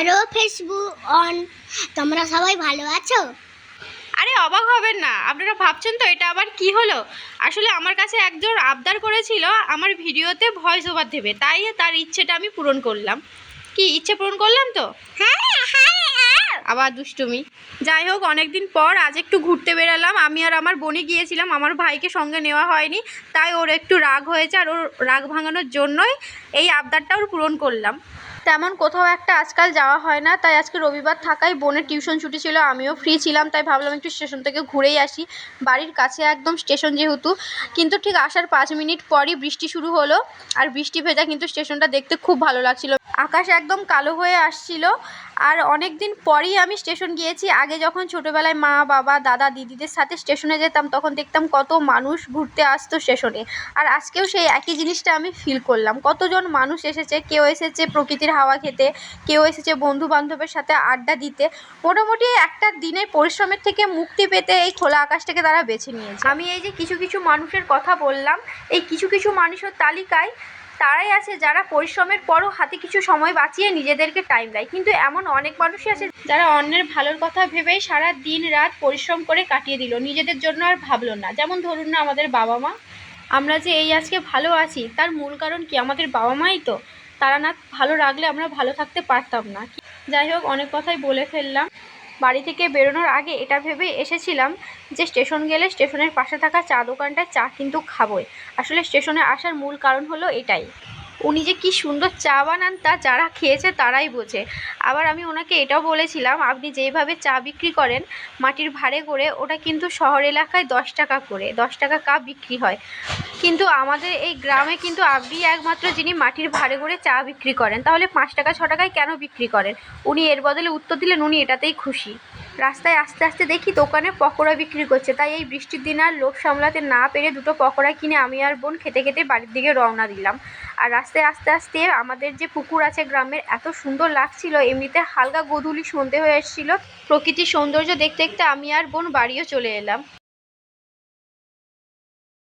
Hello Facebook on তোমরা সবাই ভালো আছো? আরে অবাক হবেন না আপনারা ভাবছেন তো এটা আবার কি হলো? আসলে আমার কাছে একজন আবদার করেছিল আমার ভিডিওতে ভয়েস ওভার দেবে তাই তার ইচ্ছেটা আমি পূরণ করলাম। কি ইচ্ছে পূরণ করলাম তো? হ্যাঁ হ্যাঁ। আবার দুষ্টুমি। যাই হোক অনেকদিন পর আজ একটু ঘুরতে বেরালাম। আমি আর আমার বোনে গিয়েছিলাম আমার ভাইকে সঙ্গে নেওয়া হয়নি তাই ওর একটু রাগ হয়েছে আর ওর রাগ ভাঙানোর জন্যই এই আবদারটা ওর পূরণ করলাম। তেমন কোথাও একটা আজকাল যাওয়া হয় না। তাই আজকে রবিবার থাকায় বোনের টিউশন ছুটি ছিল, আমিও ফ্রি ছিলাম, তাই ভাবলাম একটু স্টেশন থেকে ঘুরেই আসি। বাড়ির কাছে একদম স্টেশন যেহেতু, কিন্তু ঠিক আসার পাঁচ মিনিট পরই বৃষ্টি শুরু হলো। আর বৃষ্টি ভেজা কিন্তু স্টেশনটা দেখতে খুব ভালো লাগছিল। আকাশ একদম কালো হয়ে আসছিল। আর অনেক দিন পরেই আমি স্টেশন গিয়েছি। আগে যখন ছোটোবেলায় মা, বাবা, দাদা, দিদিদের সাথে স্টেশনে যেতাম, তখন দেখতাম কত মানুষ ঘুরতে আসতো স্টেশনে। আর আজকেও সেই একই জিনিসটা আমি ফিল করলাম। কতজন মানুষ এসেছে, কেউ এসেছে প্রকৃতির হাওয়া খেতে, কেউ এসেছে বন্ধু বান্ধবের সাথে আড্ডা দিতে। মোটামুটি একটা দিনের পরিশ্রমের থেকে মুক্তি পেতে এই খোলা আকাশটাকে তারা বেছে নিয়েছে। আমি এই যে কিছু কিছু মানুষের কথা বললাম, এই কিছু কিছু মানুষের তালিকায় তারাই আছে যারা পরিশ্রমের পরও হাতে কিছু সময় বাঁচিয়ে নিজেদেরকে টাইম দেয়। কিন্তু এমন অনেক মানুষই আছে যারা অন্যের ভালোর কথা ভেবেই সারা দিন রাত পরিশ্রম করে কাটিয়ে দিল। নিজেদের জন্য আর ভাবলো না। যেমন ধরুন না, আমাদের বাবা মা আমরা যে এই আজকে ভালো আছি, তার মূল কারণ কি? আমাদের বাবা মাই তো। তারা না ভালো রাখলে আমরা ভালো থাকতে পারতাম না। যাই হোক, অনেক কথাই বলে ফেললাম। বাড়ি থেকে বেরোনোর আগে এটা ভেবে এসেছিলাম যে স্টেশন গেলে স্টেশনের পাশে থাকা চা দোকানটায় চা কিন্তু খাবোই। আসলে স্টেশনে আসার মূল কারণ হলো এটাই। উনি যে কি সুন্দর চা বানান তা যারা খেয়েছে তারাই বোঝে। আবার আমি ওনাকে এটাও বলেছিলাম, আপনি যেইভাবে চা বিক্রি করেন, মাটির ভাড়ে করে ওটা কিন্তু শহর এলাকায় দশ টাকা করে, দশ টাকা কাপ বিক্রি হয়। কিন্তু আমাদের এই গ্রামে কিন্তু আপনি একমাত্র যিনি মাটির ভাড়ে করে চা বিক্রি করেন, তাহলে পাঁচ টাকা, ছ টাকায় কেন বিক্রি করেন? উনি এর বদলে উত্তর দিলেন, উনি এটাতেই খুশি। রাস্তায় আস্তে আস্তে দেখি দোকানে পকোড়া বিক্রি করছে। তাই এই বৃষ্টির দিন আর লোভ সামলাতে না পেরে দুটো পকোড়া কিনে আমি আর বোন খেতে খেতে বাড়ির দিকে রওনা দিলাম। আর রাস্তায় আস্তে আস্তে আমাদের যে পুকুর আছে গ্রামের, এত সুন্দর লাগছিল। এমনিতে হালকা গোধূলি সন্ধে হয়ে এসেছিল। প্রকৃতির সৌন্দর্য দেখতে দেখতে আমি আর বোন বাড়িও চলে এলাম।